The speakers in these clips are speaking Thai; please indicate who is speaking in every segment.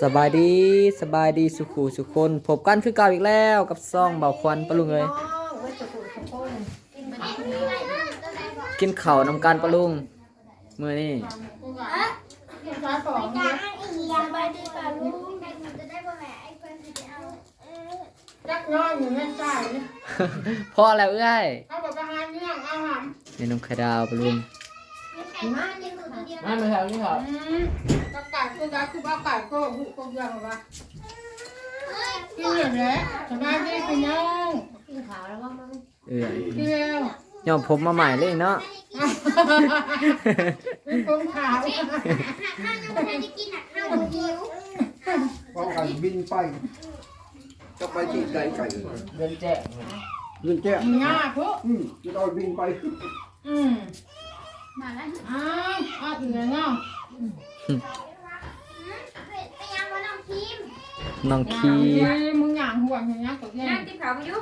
Speaker 1: สบายดีสบายดีสุขูสุคนพบกันคือเก่าอีกแล้วกับซ่องเบาควันปะลุงเลยกินข้าวนำการปะลุงมื้อนี้
Speaker 2: จักน้อยอยู่แม่นจ่ายนี่
Speaker 1: พอแล้วเอ้ย
Speaker 2: เขาบอกว่าหาเรื่องเอาหำ
Speaker 1: เมนูไข่ดาวปะลุง
Speaker 3: มาไม่แถวนี้ครับ
Speaker 2: อืม ก็ไก่ก็ไก่คือว่าไก่ก็หุก็เรื่องว่ากินอย่างไรสบายดีพี่น้อง
Speaker 1: เอ้ย
Speaker 2: กินแล้ว
Speaker 1: ยอมผมมาใหม่เลยเนาะ
Speaker 2: เป็นคนขาว
Speaker 4: เพราะไก่บินไปจะไปที่ไก่ไก่
Speaker 3: เดินแจ้
Speaker 4: เรื่องแจ้ง
Speaker 2: ง่าพุ
Speaker 4: อืมจะเอาบินไป
Speaker 2: อืมอ้าวอ้าวถึงแล้วเนาะ
Speaker 1: น้องคี
Speaker 2: มึงหยางหัวอย่างเงี้ยกับแย่
Speaker 5: นั่งที่เขามายุ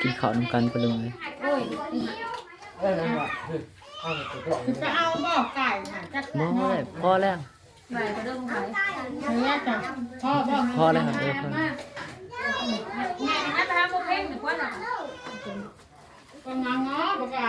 Speaker 1: กินข้าวนำกันปะลุงเลย
Speaker 5: โอ้ย
Speaker 3: เออนั่นแหละคือเอาไปตัว
Speaker 2: คือไปเอาบ่อไก่น่ะจัก
Speaker 1: น้
Speaker 2: น้
Speaker 1: อ
Speaker 2: อยย
Speaker 1: พอแล้ว
Speaker 5: ไหวก็เริ่มไหว
Speaker 2: เนี้ยจ้ะพ่อบ่
Speaker 1: พอแล้วครับเออพอ
Speaker 5: มากแม่นะไปทำโมเพ่งหรือว่าน่ะ
Speaker 2: ก็งางอบอกว่า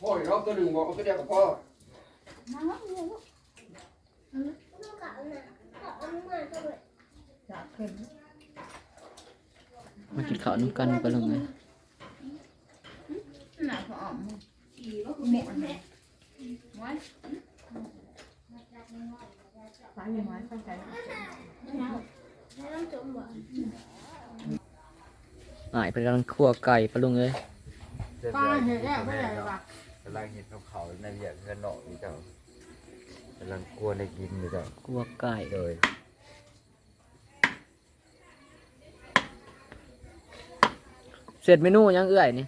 Speaker 4: พ่อรอบตัวหนึ่งบอกก็เดียวกับพ่อ
Speaker 1: มากินข้าวนำกันปะลุงเอ้ย
Speaker 5: หนักพออม
Speaker 1: หายไปกำลังคั่วไก่ปะลุงเอ้ย
Speaker 2: ป้าเห็นแล้วไม่ได้ว่ะ
Speaker 6: กำลังเห็นเขาเขาในเหยียบเงินหนอกนี่เจ้ากำลังกลัวในกินอยู่เจ้า
Speaker 1: คั่วไก่
Speaker 6: โดย
Speaker 1: เสร็จเมนูยังเอื้อยนี่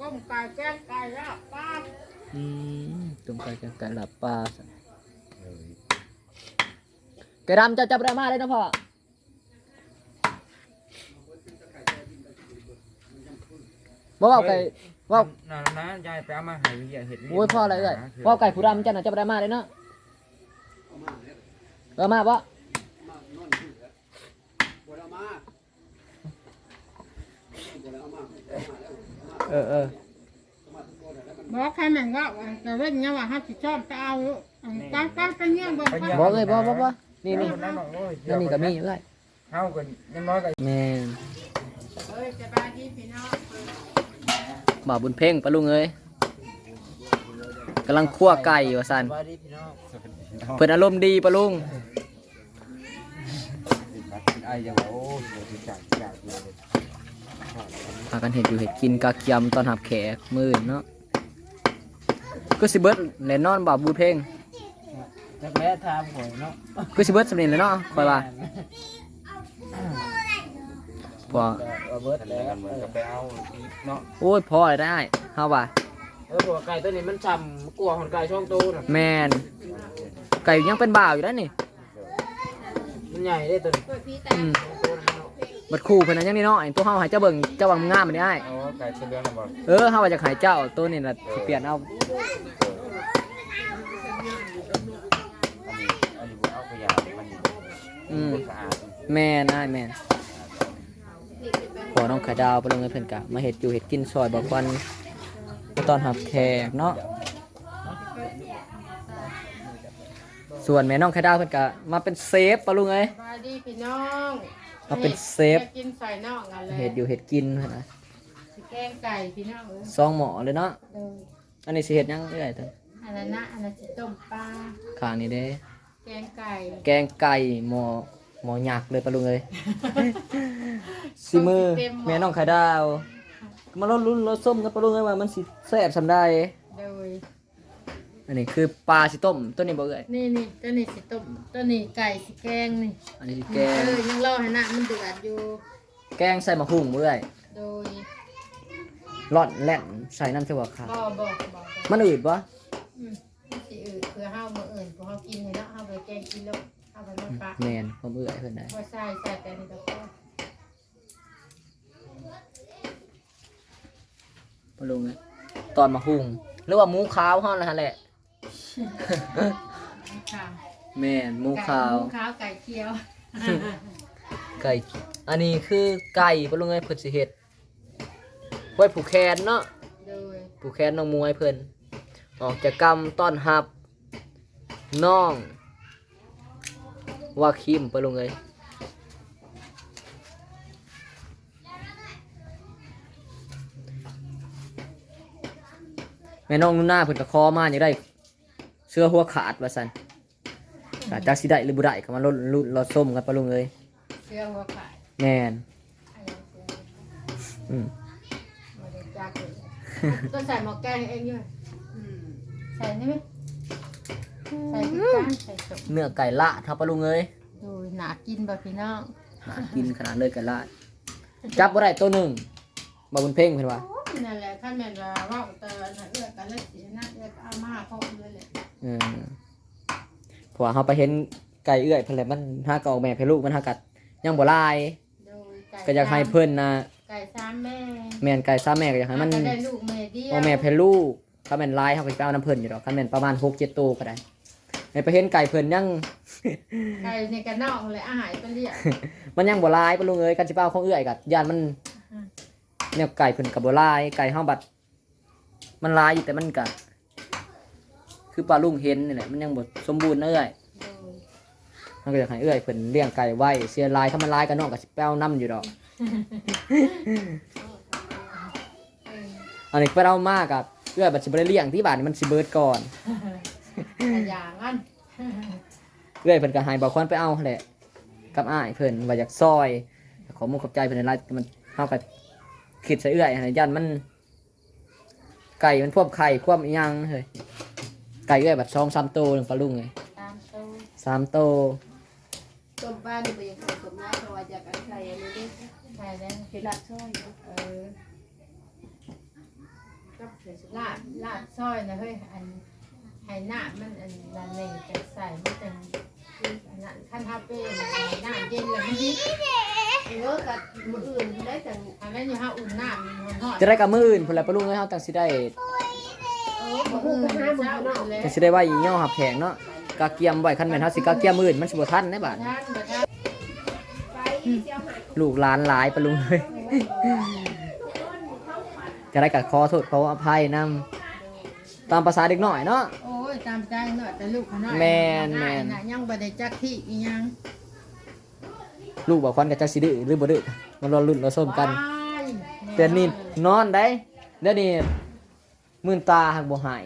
Speaker 2: ก้มไก่แกงไก่แล้วป้า
Speaker 1: อืมต้มไก่แกงไก่ลาบปลา
Speaker 6: โดย
Speaker 1: ไก่ดำจะจับได้มาเลยนะพ่อ บ่เว้าไก่เว้า
Speaker 6: นั่นนะยายไปเอามาให้เหยียบเห็ด
Speaker 1: โอ้ยพ่ออะไรเอ้ยเว้าไก่ผู้ดำจะน่ะจับได้มาเลยเนาะเออมาบ่
Speaker 4: บไดเอามาบไดเอามา
Speaker 1: เออเออ
Speaker 2: บอกใครแม่งก็แต่เว้นเนี่ยว่าห้าสิบชอบจะเอาป้าป้าไปเนี่ยบอก
Speaker 1: บ่เอ้ยบ่บ่บ่นี่นี่
Speaker 6: นั่นหนอกโอ้ย
Speaker 1: นั่นนี่ก็มีเอ้ย
Speaker 6: เข้ากันยังน้อยกัน
Speaker 1: แม่น
Speaker 2: เฮ้ยสบายดีพี่น้อง
Speaker 1: บ่าวบุญเพ่งปะลุงเอ้ยกำลังคั่วไก่ว่าซั่น
Speaker 6: สวัสดีพี่น้องสวัสดีพี่น้อง
Speaker 1: เพิ่นอารมณ์ดีปะลุง
Speaker 6: เป็นไอยังว่าโอ้ยโหดีใจใจดีเลย
Speaker 1: พากันเห็ดอยู่เห็ดกินกาเกียมตอนหับแขกมื้อเนาะก็สิเบิดแน่นอนบ่าวบุญเพ่ง
Speaker 3: จักแม่ทามหวยเนาะ
Speaker 1: ก็สิเบิดสำเร็จแล้วเนาะคอยว่า พอ
Speaker 3: เอาเบิร์ด
Speaker 6: ทะเล
Speaker 3: แล้ว
Speaker 6: กันเหมือนกับไปเอาอีกเนาะ
Speaker 1: โอ้ยพอเลยได้เฮาว่า
Speaker 3: เออหัวไก่ตัวนี้มันฉ่ำกลัวหอนไก่ช่องโตน่ะ
Speaker 1: แม่นไก่ยังเป็นบ่าวอยู่แล้วนี่
Speaker 3: มันใหญ่ได้ตัวนี้
Speaker 1: อืม
Speaker 3: โตนะเนาะ
Speaker 1: บัดคู่เพิ่นน่ะยังนี่เนาะไอ้ตัวเฮาให้เจ้าเบิ่งเจ้าว่างามมันได้
Speaker 6: โอ้ไก่เป็นเรื่องอะไรบ้าง
Speaker 1: เออเฮาว่าจะขายเจ้าตัวนี้น่ะสิเปลี่ยนเอา
Speaker 6: อันนี้อันนี้เอาขยะมัน
Speaker 1: อืม
Speaker 6: สะอาด
Speaker 1: แม่นอ้ายแม่นพอ น้องไข่ดาวไปลงให้เพิ่นกะมาเฮ็ดอยู่เฮ็ดกินซอยบ่ควันตอนหับแขกเนาะส่วนแม่น้องไข่ดาวเพิ่นกะมาเป็นเซฟปะลุงเอ้ย
Speaker 2: สบายดีพี่น้อง
Speaker 1: มาเป็นเซฟ
Speaker 2: กินใส่นอกกันเลย
Speaker 1: เห็ดอยู่เห็ดกินเพิ่นนะ
Speaker 2: แกงไก่พี่น้องเออ
Speaker 1: ซองหมอเลยเนาะ
Speaker 2: เออ
Speaker 1: อันนี้สิเห็ดหยังเอ้ยเด้อ
Speaker 2: อันนั้นนะอันนั้นจะต้มปลา
Speaker 1: ข้างนี้เด้
Speaker 2: แกงไก่
Speaker 1: แกงไก่หมอ หมอหยักเลยปะลุงเอ้ยสิมือแม่น้องไข่ดาวมาลดลุ้นรสส้มกันปลาลุงเอ้ยว่ามันสิแซ่บสำได้
Speaker 2: โดย
Speaker 1: อันนี้คือปลาสิต้มตัวนี้บ่เอ้ย
Speaker 2: นี่นี่ตัวนี้สิต้มตัวนี้ไก่สิแกงนี่
Speaker 1: อันนี้สิแกง
Speaker 2: เออยังรอให้น้ำมันเดือดอยู่
Speaker 1: แกงใส่มะฮุ่งบ่เอ้ย
Speaker 2: โดย
Speaker 1: ร่อนแล่นใส่น้ำเสียวขา
Speaker 2: บ่บ่บ่
Speaker 1: มันอืดบ่
Speaker 2: อืมสิอื่นเพื่อเฮามื้ออื่นพอเฮากินนี่เนาะเฮาไปแกงกินแล้ว เฮาไปมันปะ
Speaker 1: แม่นความเอื้อยเพิ่นได้
Speaker 2: บ่ใส่ใส่แต่นี่ก็พอ
Speaker 1: ปลาลุงเอ้ยตอนมะฮุ่งหรือว่าหมูขาวเฮานั่นแหละ
Speaker 2: ค่ะ
Speaker 1: แม่นหมูขาว
Speaker 2: หมูขาวไก่เคียว
Speaker 1: ไก่ อันนี้คือไก่ปะลุงไอ้ยเพิ่นสิเฮ็ดไว้ผูกแขนเนาะ
Speaker 2: โดย
Speaker 1: ผูกแขนน้องมวยเพิ่นออกจากกรรมต้อนรับน้อง ว่าคิมปะลุงเอ้ยแม่น้องนุ่นหน้าเพิ่นก็คอมาอยากได้เสื้อหัวขาดว่าซั่นก็จักสิได้หรือบ่ได้ก็มาลุ้นลุ้นรอส้มกันปะลุงเอ้ย
Speaker 2: เสื้อหัวขาย
Speaker 1: แม่น
Speaker 2: อันนี้เสื้อ
Speaker 1: อืม
Speaker 2: บ่ได้จักเลยต้องใส่หม้อแกงเองอยู่ ใส่นี่ไหมใส่พริกกันใส่สม
Speaker 1: เนื้อไก่ละทับปะลุงเอ้ย
Speaker 2: ดูหนากินบ่พี่น้อง
Speaker 1: หากินขนาดเลยไก่ละจับบ่ได้ตัวหนึ่งบ่บุญเพ่งเพิ่นว่า
Speaker 2: โอ้ยนั่นแหละขั้นแม่นว่าเว้าเตอน่ะเอื้อกันเลยสินะเอื้อก็เอามาพร้อมเลยแหละ
Speaker 1: เออเพราะว่าเฮาไปเห็นไก่เอื้อยเพิ่นแหละมันหากะออกแม่ให้ลูกมันหากัดยังบ่ลาย
Speaker 2: โดยไก่
Speaker 1: ก็อยากให้เพิ่นนะ
Speaker 2: ไก่สามแม่
Speaker 1: แม่นไก่ซ้าแม่ก็อยากให้มัน
Speaker 2: ก็ได้ลูกแม่เดียว
Speaker 1: ออกแม่ให้ลูกถ้าแม่นลายเฮาก็สิไปเอาน้ำเพิ่นอยู่ดอกคันแม่นประมาณ6 7ตัวก็ได้ ให้ไปเห็นไก่เพิ่นยัง
Speaker 2: ไก่ในกระนอกเลยอาหารไปเรียก
Speaker 1: มันยังบ่ลายปะลุงเอ้ยกันสิไปเอาของเอื้อยกัย่านมัน
Speaker 2: อืม
Speaker 1: เนี่ยไก่เพิ่นก็บ่ลายไก่เฮาบัด มันลายอยู่แต่มันก็คือปลาลุงเห็นนี่แหละมันยังบ่สมบูรณ์เอ้อย
Speaker 2: โดย
Speaker 1: มันก็อยากให้เอื้อยเพิ่นเลี้ยงไก่ไว้เสียลายถ้ามันลายก็น้องก็สิแป้วน้ำอยู่ดอก
Speaker 2: เออ
Speaker 1: อันนี้ไปเอามากกับเอื้อยบัดสิบ่ได้เลี้ยงที่บ้านนี่มันสิเบิดก่อน
Speaker 2: แต่อย่างนั้น
Speaker 1: เอื้อยเพิ่นก็ให้บอกควันไปเอาแหละกับอ้ายเพิ่นว่าอยากซอยขอมุกขอบใจเพิ่นหลายมันเฮาก็คิดใส่เอื้อยให้ย่านมัน ไก่มันพวกไข่ควบอีหยังเฮ้ยไก่เอื้อยบัด2 3โตวนึงปลาลุงเอ้ย
Speaker 2: ตามตู้
Speaker 1: สามโตว
Speaker 7: ต้มบ้านนี่ไปยังผสมน้ำเพราะว่าจากการใส่อันนี้ดิ
Speaker 2: ใช่แล้ว
Speaker 7: คือลาดช่อยเนาะ
Speaker 2: เออก็เดี๋ยวสิลาดลาดซอยนะเฮ้ยอัน ไห้หน้ามันอันนั้นนี่จะใส่มันจังอันนั้นขั้นทับเป็นหน้าเย็นแล้วมันดิ
Speaker 7: เออกับมืออื่นได้แต่
Speaker 2: อันนั้นอยู่ห้าอุ่นหน้ามันหอด
Speaker 1: จะได้กับมื้ออื่นพุ่นแหละปลาลุงเอ้ยเฮาจังสิได้
Speaker 2: เออบ่อื่นเช้าอุ่นแล้ว
Speaker 1: จังสิได้ไว้อีย่อหับแผงเนาะกะเกียมไว้คันแม่นเฮาสิกะเกียมมื้ออื่นมันสิบ่ทันได้บาด
Speaker 2: ท่านบ่ท่าน
Speaker 1: ลูกหลานหลายปะลุงเลยจะได้กัดคอโทษเขาอภัยนำตามภาษาเด็กน้อยเนาะ
Speaker 2: โอ้ย ตามใจเนาะแต่ลูกเขาน้อย
Speaker 1: แม่นแม่น
Speaker 2: น่ะยังบ่ได้จักที่อีหยัง
Speaker 1: ลูกบอกควันกับจักสิดื้อหรือบ่ดื้อมันรอรุ่นรอส้มกัน
Speaker 2: ว้าย
Speaker 1: แต่นี่นอนได้เดี๋ยวนี้มื่นตาหักบ่หาย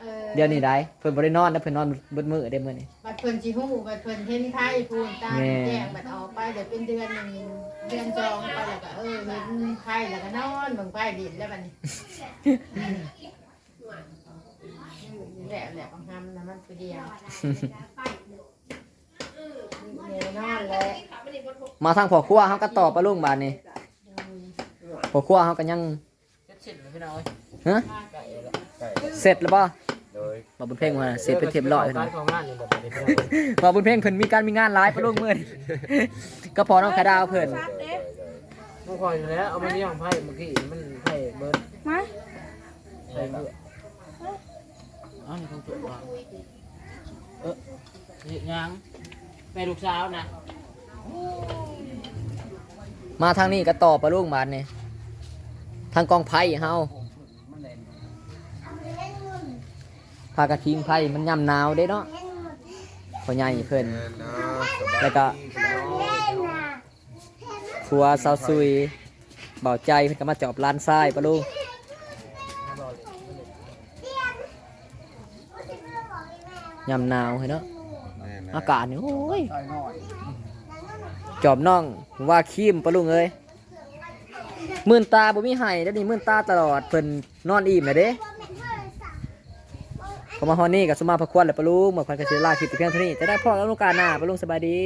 Speaker 2: เออ
Speaker 1: เดี๋ยวนี้ได้เพิ่นบ่ได้นอนนะเพิ่นนอนเบิดมื้อได้มื้อนี้
Speaker 2: บัดเพิ่นสิฮู้บัดเพิ่นเห็นไผพูนตาม
Speaker 1: แม่
Speaker 2: แจ้งบัดออกไปเดี๋ยวเป็นเดือนหนึงเดือนจองไปแล้วก็เออเห็นไผแล้วก็นอนเบิ่งไผดินแล้วบัดนี้ แหละแหละของทำนะมันคือเดียวแน่นอนแหละ
Speaker 1: มาทางพ่อครัวเฮาก็ตอบปะลุงบาดนี้พ่อครัวเฮาก็ยัง
Speaker 3: เสร็จแล้วพี่น้อย
Speaker 1: ฮะ
Speaker 3: ไก่แล้ว
Speaker 1: เสร็จแล้วบ่
Speaker 6: โดย
Speaker 1: บ่บุญเพ่งว่าเสร็จเป็นเรียบร้อย
Speaker 3: กา
Speaker 1: เนาะ
Speaker 3: รของงานนี่แบบนี้พี่น้อย
Speaker 1: บ่บุญเพ่งเพิ่นมีการมีงานหลายปะลุงมื้อนี้ก็พอน้องขาดาวเพิ่น
Speaker 3: มันคอยอยู่แล้วเอามาเลี้ยงไผ่เมื่อกี้มันไผ่เบิร์ดมาไผ่เบิร์ด อ๋อนี่ของตัวว่าเออเฮ็ดหยังแม่ลูกสาวนะ
Speaker 1: มาทางนี้ก็ต่อปะลุงบาดนี้ทางกองไผ่เฮาพากระทิงไผ่มันยามหนาวเด้เนาะพ่อใหญ่เพิ่นแล้วก็ครัวซาวซุยเบาใจเพิ่นก็มาจอบร้านทรายปะลุง ยามหนาวเห็นเนาะอากาศนี่โอ้ย
Speaker 4: ใส่หน่อย
Speaker 1: จอบน่องว่าคีมปะลุงเอ้ยมื่นตาบ่มีไห้แล้วนี่มื่นตาตลอดเพิ่นนอนอิ่มแล้วเด้พอมาฮอนนี่กับสมมาพระควรและปะลุงเมื่อควันกระสิลาคลิปแต่เพียงเท่านี้จะได้พ่อแล้วลูกกาหน้าปะลุงสบายดี